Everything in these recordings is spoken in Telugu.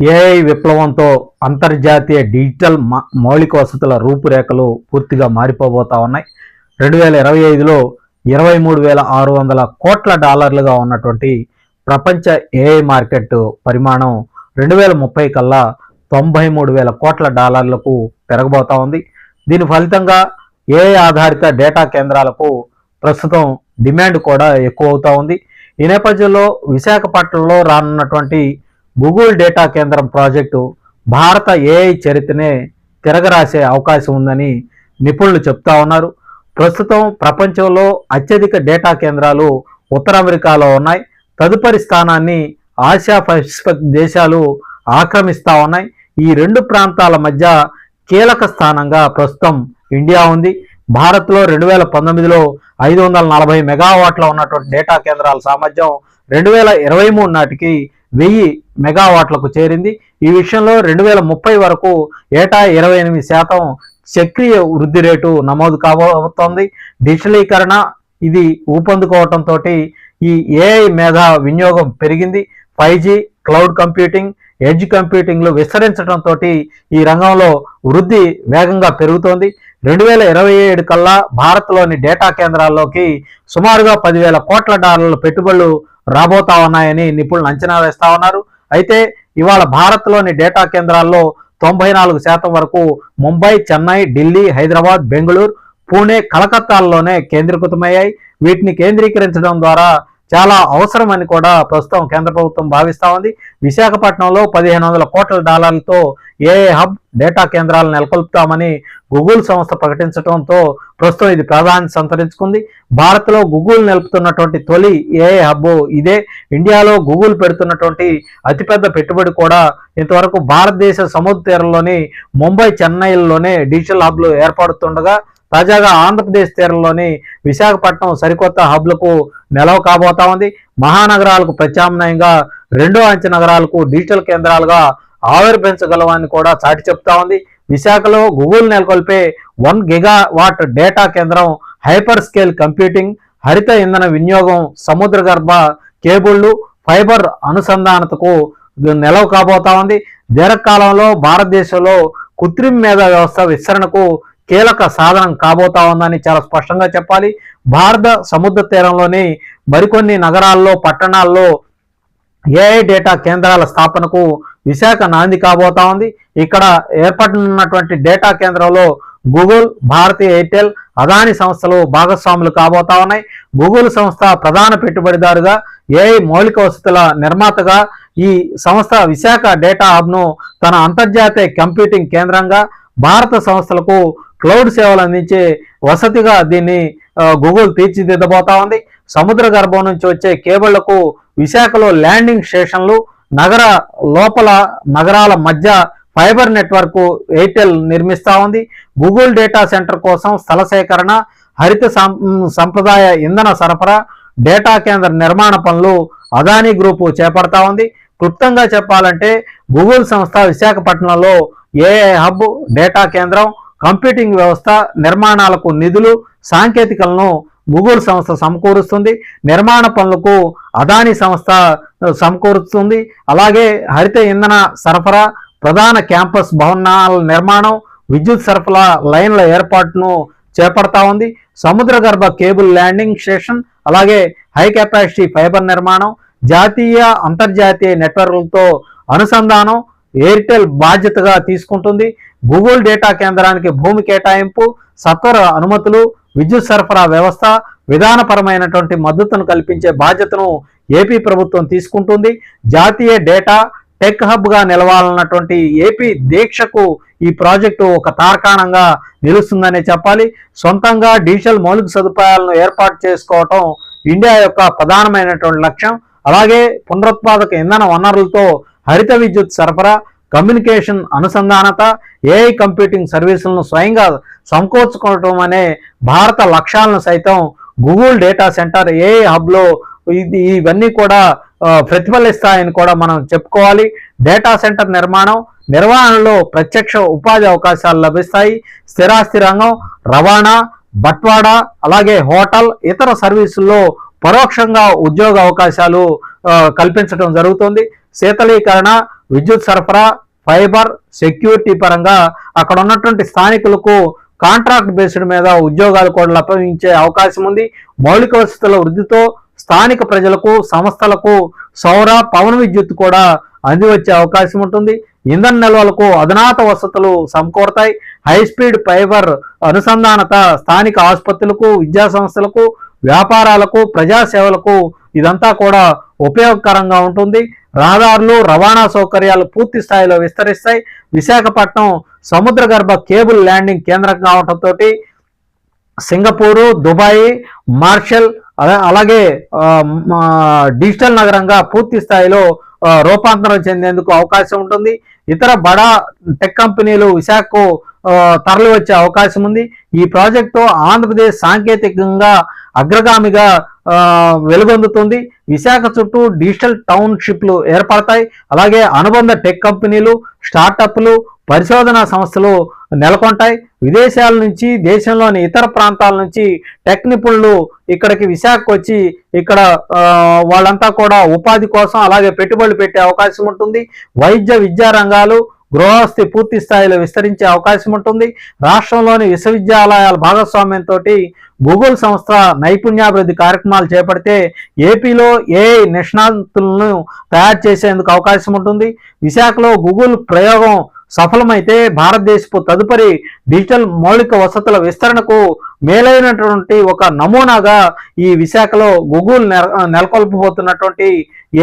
ఏఐ విప్లవంతో అంతర్జాతీయ డిజిటల్ మౌలిక వసతుల రూపురేఖలు పూర్తిగా మారిపోబోతా ఉన్నాయి. రెండు వేల ఇరవై ఐదులో ఇరవై మూడు వేల ఆరు వందల కోట్ల డాలర్లుగా ఉన్నటువంటి ప్రపంచ ఏఐ మార్కెట్ పరిమాణం రెండు వేల ముప్పై కల్లా తొంభై మూడు వేల కోట్ల డాలర్లకు పెరగబోతా ఉంది. దీని ఫలితంగా ఏఐ ఆధారిత డేటా కేంద్రాలకు ప్రస్తుతం డిమాండ్ కూడా ఎక్కువ అవుతా ఉంది. ఈ నేపథ్యంలో విశాఖపట్నంలో రానున్నటువంటి గూగుల్ డేటా కేంద్రం ప్రాజెక్టు భారత ఏఐ చరిత్రనే తిరగరాసే అవకాశం ఉందని నిపుణులు చెప్తా ఉన్నారు. ప్రస్తుతం ప్రపంచంలో అత్యధిక డేటా కేంద్రాలు ఉత్తర అమెరికాలో ఉన్నాయి. తదుపరి స్థానాన్ని ఆసియా పసిఫిక్ దేశాలు ఆక్రమిస్తూ ఉన్నాయి. ఈ రెండు ప్రాంతాల మధ్య కీలక స్థానంగా ప్రస్తుతం ఇండియా ఉంది. భారత్లో రెండు వేల పంతొమ్మిదిలో ఐదు వందల నలభై మెగావాట్ల ఉన్నటువంటి డేటా కేంద్రాల సామర్థ్యం రెండు వేల ఇరవై మూడు నాటికి వెయ్యి మెగావాట్లకు చేరింది. ఈ విషయంలో రెండు వేల ముప్పై వరకు ఏటా ఇరవై ఎనిమిది శాతం చక్రీయ వృద్ధి రేటు నమోదు కాబోతోంది. డిజిటలీకరణ ఇది ఊపందుకోవటంతో ఈ ఏఐ మేధ వినియోగం పెరిగింది. Five G cloud computing edge కంప్యూటింగ్లు విస్తరించడంతో ఈ రంగంలో వృద్ధి వేగంగా పెరుగుతోంది. రెండు వేల ఇరవై ఏడు కల్లా భారత్లోని డేటా కేంద్రాల్లోకి సుమారుగా పదివేల కోట్ల డాలర్ల పెట్టుబడులు రాబోతా ఉన్నాయని నిపుణులు అంచనా వేస్తా ఉన్నారు. అయితే ఇవాళ భారత్లోని డేటా కేంద్రాల్లో తొంభై నాలుగు శాతం వరకు ముంబై చెన్నై ఢిల్లీ హైదరాబాద్ బెంగళూరు పూణే కలకత్తాల్లోనే కేంద్రీకృతమయ్యాయి. వీటిని కేంద్రీకరించడం ద్వారా చాలా అవసరమని కూడా ప్రస్తుతం కేంద్ర ప్రభుత్వం భావిస్తా ఉంది. విశాఖపట్నంలో పదిహేను వందల కోట్ల డాలర్లతో ఏఏ హబ్ డేటా కేంద్రాలను నెలకొల్పుతామని గూగుల్ సంస్థ ప్రకటించడంతో ప్రస్తుతం ఇది ప్రాధాన్యత సంతరించుకుంది. భారత్లో గూగుల్ నిలుపుతున్నటువంటి తొలి ఏఐ హబ్ ఇదే. ఇండియాలో గూగుల్ పెడుతున్నటువంటి అతిపెద్ద పెట్టుబడి కూడా ఇంతవరకు భారతదేశ సముద్ర తీరంలోని ముంబై చెన్నైలోనే డిజిటల్ హబ్లు ఏర్పడుతుండగా తాజాగా ఆంధ్రప్రదేశ్ తీరంలోని విశాఖపట్నం సరికొత్త హబ్లకు నెలవు కాబోతా ఉంది. మహానగరాలకు ప్రత్యామ్నాయంగా రెండో అంచె నగరాలకు డిజిటల్ కేంద్రాలుగా ఆవిర్భించగలవని కూడా చాటి చెప్తా ఉంది. విశాఖలో గూగుల్ నెలకొల్పే వన్ గిగా వాట్ డేటా కేంద్రం హైపర్ స్కేల్ కంప్యూటింగ్ హరిత ఇంధన వినియోగం సముద్ర గర్భ కేబుళ్ళు ఫైబర్ అనుసంధానతకు నెలవు కాబోతా ఉంది. దీర్ఘకాలంలో భారతదేశంలో కృత్రిమ మేధా వ్యవస్థ విస్తరణకు కీలక సాధనం కాబోతా ఉందని చాలా స్పష్టంగా చెప్పాలి. భారత సముద్ర తీరంలోని మరికొన్ని నగరాల్లో పట్టణాల్లో ఏఐ డేటా కేంద్రాల స్థాపనకు విశాఖ నాంది కాబోతా ఉంది. ఇక్కడ ఏర్పడనున్నటువంటి డేటా కేంద్రంలో గూగుల్ భారతీ ఎయిర్టెల్ అదాని సంస్థలు భాగస్వాములు కాబోతా ఉన్నాయి. గూగుల్ సంస్థ ప్రధాన పెట్టుబడిదారుగా ఏఐ మౌలిక వసతుల నిర్మాతగా ఈ సంస్థ విశాఖ డేటా హబ్ను తన అంతర్జాతీయ కంప్యూటింగ్ కేంద్రంగా భారత సంస్థలకు క్లౌడ్ సేవలు అందించే వసతిగా దీన్ని గూగుల్ తీర్చిదిద్దబోతా ఉంది. సముద్ర గర్భం నుంచి వచ్చే కేబుళ్ళకు విశాఖలో ల్యాండింగ్ స్టేషన్లు నగర లోపల నగరాల మధ్య ఫైబర్ నెట్వర్క్ ఎయిర్టెల్ నిర్మిస్తా ఉంది. గూగుల్ డేటా సెంటర్ కోసం స్థల సేకరణ హరిత సం- సంప్రదాయ ఇంధన సరఫరా డేటా కేంద్ర నిర్మాణ పనులు అదానీ గ్రూపు చేపడతా ఉంది. క్లుప్తంగా చెప్పాలంటే గూగుల్ సంస్థ విశాఖపట్నంలో ఏఐ హబ్ డేటా కేంద్రం కంప్యూటింగ్ వ్యవస్థ నిర్మాణాలకు నిధులు సాంకేతికలను గూగుల్ సంస్థ సమకూరుస్తుంది నిర్మాణ పనులకు అదాని సంస్థ సమకూరుస్తుంది. అలాగే హరిత ఇంధన సరఫరా ప్రధాన క్యాంపస్ భవనాల నిర్మాణం విద్యుత్ సరఫరా లైన్ల ఏర్పాటును చేపడతా ఉంది. సముద్ర గర్భ కేబుల్ ల్యాండింగ్ స్టేషన్ అలాగే హై కెపాసిటీ ఫైబర్ నిర్మాణం జాతీయ అంతర్జాతీయ నెట్వర్క్లతో అనుసంధానం ఎయిర్టెల్ బాధ్యతగా తీసుకుంటుంది. గూగుల్ డేటా కేంద్రానికి భూమి కేటాయింపు సత్వర అనుమతులు విద్యుత్ సరఫరా వ్యవస్థ విధానపరమైనటువంటి మద్దతును కల్పించే బాధ్యతను ఏపీ ప్రభుత్వం తీసుకుంటుంది. జాతీయ డేటా టెక్ హబ్గా నిలవాలన్నటువంటి ఏపీ దీక్షకు ఈ ప్రాజెక్టు ఒక తార్కాణంగా నిలుస్తుందనే చెప్పాలి. సొంతంగా డిజిటల్ మౌలిక సదుపాయాలను ఏర్పాటు చేసుకోవటం ఇండియా యొక్క ప్రధానమైనటువంటి లక్ష్యం. అలాగే పునరుత్పాదక ఇంధన వనరులతో హరిత విద్యుత్ సరఫరా కమ్యూనికేషన్ అనుసంధానత ఏఐ కంప్యూటింగ్ సర్వీసులను స్వయంగా సమకూర్చుకోవటం అనే భారత లక్ష్యాలను సైతం గూగుల్ డేటా సెంటర్ ఏఐ హబ్లో ఇది ఇవన్నీ కూడా ప్రతిఫలిస్తాయని కూడా మనం చెప్పుకోవాలి. డేటా సెంటర్ నిర్మాణం నిర్వహణలో ప్రత్యక్ష ఉపాధి అవకాశాలు లభిస్తాయి. స్థిరాస్తి రంగం రవాణా బట్వాడా అలాగే హోటల్ ఇతర సర్వీసుల్లో పరోక్షంగా ఉద్యోగ అవకాశాలు కల్పించడం జరుగుతుంది. శీతలీకరణ విద్యుత్ సరఫరా ఫైబర్ సెక్యూరిటీ పరంగా అక్కడ ఉన్నటువంటి స్థానికులకు కాంట్రాక్ట్ బేస్డ్ మీద ఉద్యోగాలు కూడా లభించే అవకాశం ఉంది. మౌలిక వసతుల వృద్ధితో స్థానిక ప్రజలకు సంస్థలకు సౌర పవన విద్యుత్ కూడా అందివచ్చే అవకాశం ఉంటుంది. ఇంధన నిల్వలకు అధునాత వసతులు సమకూరతాయి. హై స్పీడ్ ఫైబర్ అనుసంధానత స్థానిక ఆసుపత్రులకు విద్యా సంస్థలకు వ్యాపారాలకు ప్రజాసేవలకు ఇదంతా కూడా ఉపయోగకరంగా ఉంటుంది. రహదారులు రవాణా సౌకర్యాలు పూర్తి స్థాయిలో విస్తరిస్తాయి. విశాఖపట్నం సముద్ర గర్భ కేబుల్ ల్యాండింగ్ కేంద్రం కావడంతో సింగపూరు దుబాయ్ మార్షల్ అలాగే డిజిటల్ నగరంగా పూర్తి స్థాయిలో రూపాంతరం చెందేందుకు అవకాశం ఉంటుంది. ఇతర బడా టెక్ కంపెనీలు విశాఖకు తరలి వచ్చే అవకాశం ఉంది. ఈ ప్రాజెక్టు ఆంధ్రప్రదేశ్ సాంకేతికంగా అగ్రగామిగా వెలుగొందుతుంది. విశాఖ చుట్టూ డిజిటల్ టౌన్షిప్లు ఏర్పడతాయి. అలాగే అనుబంధ టెక్ కంపెనీలు స్టార్టప్లు పరిశోధనా సంస్థలు నెలకొంటాయి. విదేశాల నుంచి దేశంలోని ఇతర ప్రాంతాల నుంచి టెక్ నిపుణులు ఇక్కడికి విశాఖకు వచ్చి ఇక్కడ వాళ్ళంతా కూడా ఉపాధి కోసం అలాగే పెట్టుబడులు పెట్టే అవకాశం ఉంటుంది. వైద్య విద్యా రంగాలు గృహస్థి పూర్తి స్థాయిలో విస్తరించే అవకాశం ఉంటుంది. రాష్ట్రంలోని విశ్వవిద్యాలయాల భాగస్వామ్యంతో గూగుల్ సంస్థ నైపుణ్యాభివృద్ధి కార్యక్రమాలు చేపడితే ఏపీలో ఏఐ నిష్ణాతులను తయారు చేసేందుకు అవకాశం ఉంటుంది. విశాఖలో గూగుల్ ప్రయోగం సఫలమైతే భారతదేశపు తదుపరి డిజిటల్ మౌలిక వసతుల విస్తరణకు మేలైనటువంటి ఒక నమూనాగా ఈ విశాఖలో గూగుల్ నెల నెలకొల్పబోతున్నటువంటి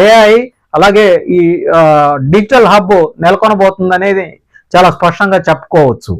ఏఐ అలాగే ఈ డిజిటల్ హబ్ నెలకొనబోతుంది అనేది చాలా స్పష్టంగా చెప్పుకోవచ్చు.